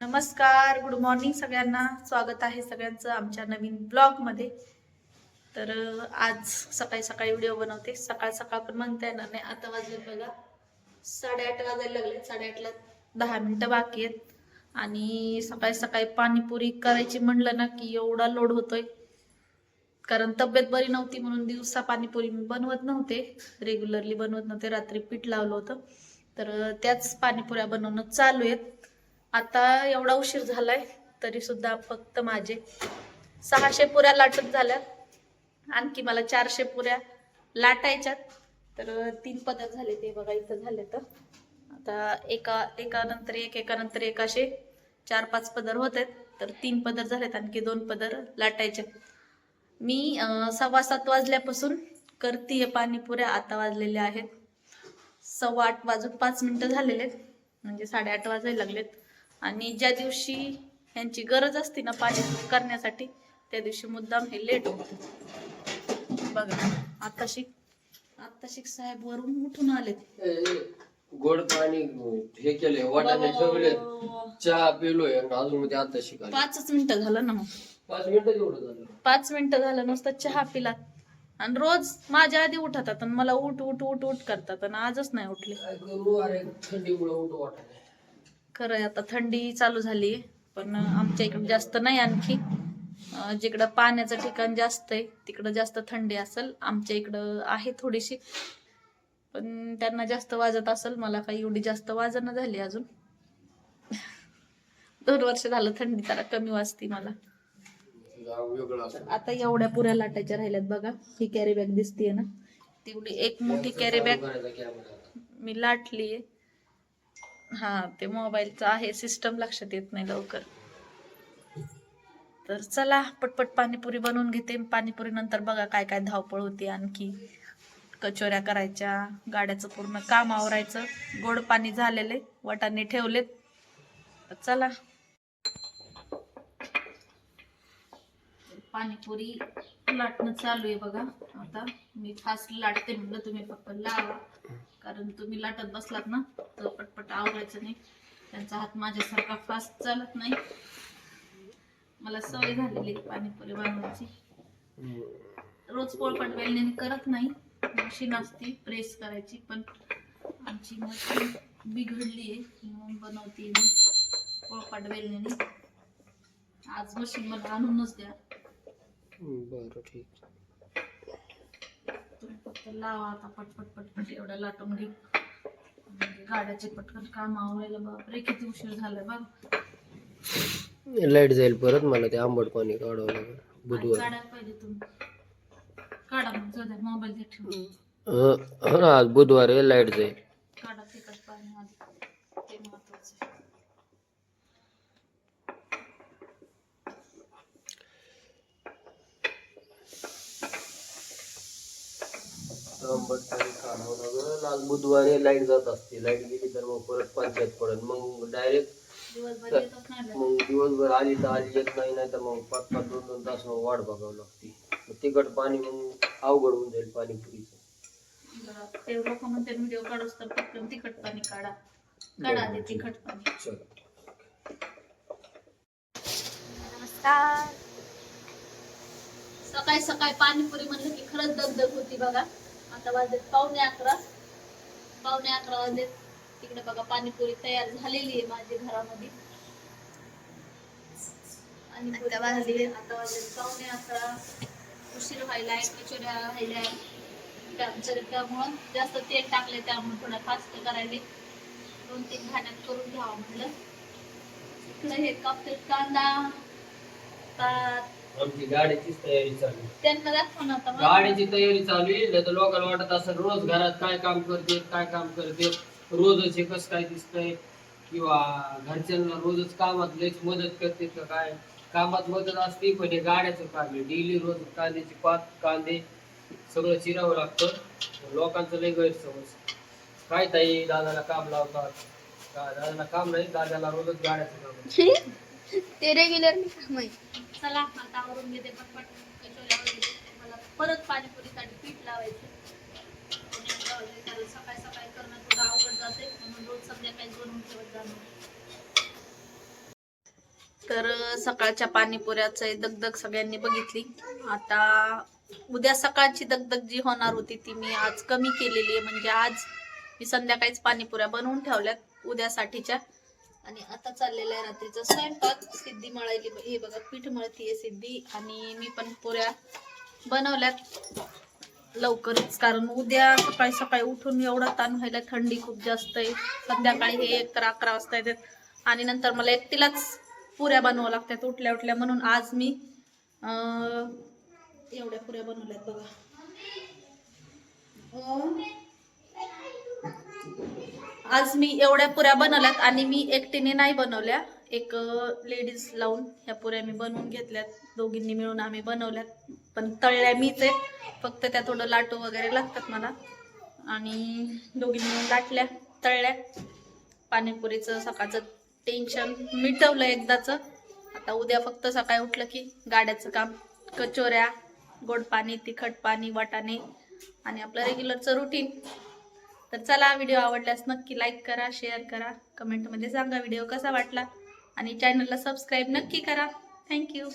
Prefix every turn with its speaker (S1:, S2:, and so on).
S1: नमस्कार good morning सगळ्यांना. स्वागत आहे सगळ्यांचं आमच्या नवीन ब्लॉगमध्ये तर आज सकाळी सकाळी व्हिडिओ बनवते. सकाळ सकाळ पण म्हणता येणार नाही. आता वाजले बघा. साडेआठ वाजायला लागले साडेआठला दहा मिनटं बाकी आहेत. आणि सकाळी सकाळी पाणीपुरी करायची म्हणलं ना की एवढा लोड होतोय. कारण तब्येत बरी नव्हती म्हणून दिवसा पाणीपुरी मी बनवत नव्हते. रेग्युलरली बनवत नव्हते. रात्री पीठ लावलं होतं. तर त्याच पाणीपुऱ्या बनवणं चालू आहेत. आता एवढा उशीर झालाय तरी सुद्धा फक्त माझे सहाशे पुऱ्या लाटत झाल्या. आणखी मला चारशे पुऱ्या लाटायच्यात. तर तीन पदर झाले ते बघा इथं झाले तर. आता एका एका नंतर एक एका नंतर एक असे चार पाच पदर होत आहेत तर तीन पदर झालेत आणखी दोन पदर लाटायचे. मी सव्वा सात वाजल्यापासून करतीये पाणीपुऱ्या आता वाजलेल्या आहेत. सव्वा आठ वाजून पाच मिनिटं झालेले आहेत. म्हणजे साडेआठ वाजायला लागलेत. आणि ज्या दिवशी ह्यांची गरज असते ना पाणी करण्यासाठी त्या दिवशी मुद्दाम हे लेट होत. बघा आताशी आताशी साहेब वरून उठून आलेत.
S2: ए, गोड पाणी हे केलंय वाटाणे ठेवले चहा पिलोय आणि अजून मध्ये आता शिकायला
S1: पाचच मिनिटं झालं ना मग.
S2: पाच मिनिटं एवढं झालं.
S1: पाच मिनिटं झालं नुसतं चहा पिला. आणि रोज माझ्या आधी उठतात आणि मला उठ उठ उठ उठ करतात आणि आजच नाही उठले.
S2: काय करू? अरे थंडीमुळे उठ वाटाणे
S1: खरं आहे आता थंडी चालू झाली आहे पण आमच्या इकडे जास्त नाही आणखी. जिकडं पाण्याचं ठिकाण जास्त आहे तिकडं जास्त थंडी असेल आमच्या इकडं आहे थोडीशी. पण त्यांना जास्त वाजत असेल मला काही एवढी जास्त वाजणं झाली अजून. दोन वर्ष झालं थंडी जरा कमी वाजती मला. आता एवढ्या पुऱ्या लाटायच्या राहिल्यात बघा ही कॅरी बॅग दिसतीये ना. तेवढी एक मोठी कॅरी बॅग
S2: करायचा कॅमेरा
S1: मी लाटलीये. हा ते मोबाईलचं आहे सिस्टम लक्षात येत नाही लवकर. तर चला पटपट पाणीपुरी बनवून घेते. पाणीपुरी नंतर बघा काय काय धावपळ होती आणखी. कचोऱ्या करायच्या गाड्याचं पूर्ण काम आवरायचं. गोड पाणी झालेले वटाने ठेवलेत. चला. पाणीपुरी लाटणं चालू आहे बघा. आता मी फास्ट लाटते म्हणलं तुम्ही फक्त लावा. कारण तुम्ही लाटत बसलात ना तर पटपट आवरायचं नाही. त्यांचा हात माझ्यासारखा फास्ट चालत नाही. मला सवय झालेली आहे पाणीपुरी बनवायची. रोज पोळपाट वेलण्याने करत नाही. मशीन असते प्रेस करायची पण आमची मशीन बिघडली आहे. म्हणून बनवते मी पोळपाट वेलण्याने आज मशीन मला आणूनच द्या.
S2: बरं ठीक.
S1: तुम्ही फक्त लावा आता पटपट पटपट एवढं लाटून घेऊ म्हणजे गाड्याचे पटकन काम आवरायला बापरे किती उशीर झालाय बघ.
S2: लाइट जाईल परत मला ते आंबट पाणी काढावं लागेल बुधवार.
S1: काढायला पाहिजे तुम्ही. काढा मग जाऊ द्या मोबाईल ठेवून
S2: हं, हं, आज बुधवार आहे लाइट जाईल
S1: काढा तिखट पाणी आधी ते महत्वाचं आहे
S2: बुधवारी लाइट जात असते. लाइट गेली तर मग परत पंचायत पडेल. मग डायरेक्ट. मग दिवसभर आली तर आली येत नाही नाही तर मग पाच पाच दोन दोन तास मग वाट बघावं लागते. मग तिखट पाणी मग अवघड होऊन जाईल पाणीपुरीचं.
S1: ते लोक म्हणते व्हिडिओ काढूस तर पटकन तिखट पाणी काढा. काढा आधी तिखट पाणी.
S2: चला.
S1: नमस्कार. सकाळी सकाळी पाणीपुरी म्हणलं की खरंच दगदग होती बघा. आता वाजलेत पावणे अकरा. पावणे अकरा वाजलेत. तिकडे बघा पाणीपुरी तयार झालेली आहे माझ्या घरामध्ये. आणि आता वाजले पावणे अकरा. उशीर व्हायलाय कचोऱ्या व्हायल्या त्या- त्यामुळं जास्त तेल टाकले त्यामुळे थोडं फास्ट करायले. दोन तीन घाण्यात करून घ्यावं म्हटलं इकडे हे कापते कांदा.
S2: आमची गाडीचीच तयारी चालू आहे.
S1: त्यांना दाखव ना आता मग.
S2: गाडीची तयारी चालू आहे. नाही तर लोकांना वाटत असं रोज घरात काय काम करते काय काम करते रोजच हे कसं काय दिसतंय? किंवा घरच्यांना रोजच कामात लयच मदत करते का काय? कामात मदत असते पण हे गाड्याचं काम आहे. डेली रोज कांद्याची पात कांदे सगळं चिरावं लागतं. लोकांचं लय गैरसमज. काय ताई दादाला काम लावतात? का- दादाला काम नाही दादाला रोजच गाड्याचं काम आहे.
S3: ते रेग्युलरली काम आहे
S1: चला आता आवरून घेते पटपट. कचोऱ्या वगैरे मला परत पाणीपुरीसाठी पीठ लावायचं. सकाळी सकाळी करणं थोडं अवघड जाते. म्हणून रोज संध्याकाळी बनवून ठेवत जाणार. तर सकाळच्या पाणीपुऱ्याचं दगदग सगळ्यांनी बघितली. आता उद्या सकाळची दगदग जी होणार होती ती मी आज कमी केलेली आहे. म्हणजे आज मी संध्याकाळीच पाणीपुऱ्या बनवून ठेवल्यात उद्यासाठीच्या. आणि आता चाललेला आहे रात्रीचा स्वयंपाक. सिद्धी मळायली हे बघा पीठ मळतीये सिद्धी. आणि मी पण पुऱ्या बनवल्यात लवकरच कारण उद्या सकाळी सकाळी उठून एवढा ताण व्हायला थंडी खूप जास्त आहे. संध्याकाळी हे एक तर अकरा वाजता येतात. आणि नंतर मला एकटीलाच पुऱ्या बनवावं लागतात उठल्या उठल्या. म्हणून आज मी एवढ्या पुऱ्या बनवल्यात बघा. आज मी एवढ्या पुऱ्या बनवल्यात आणि मी एकटीने नाही बनवल्या. एक लेडीज लावून ह्या पुऱ्या मी बनवून घेतल्यात. दोघींनी मिळून आम्ही बनवल्यात. पण तळल्या मीच आहेत. फक्त त्या थोडं लाटू वगैरे लागतात मला. आणि दोघींनी मिळून लाटल्या तळल्या. पाणीपुरीचं सकाळचं टेन्शन मिटवलं एकदाचं. आता उद्या फक्त सकाळी उठलं की गाड्याचं काम. कचोऱ्या गोड पाणी तिखट पाणी वाटाणे आणि आपलं रेग्युलरचं रुटीन तर चला व्हिडिओ आवडल्यास नक्की लाईक करा शेअर करा. कमेंटमध्ये सांगा व्हिडिओ कसा वाटला. आणि चॅनलला सबस्क्राईब नक्की करा. थँक्यू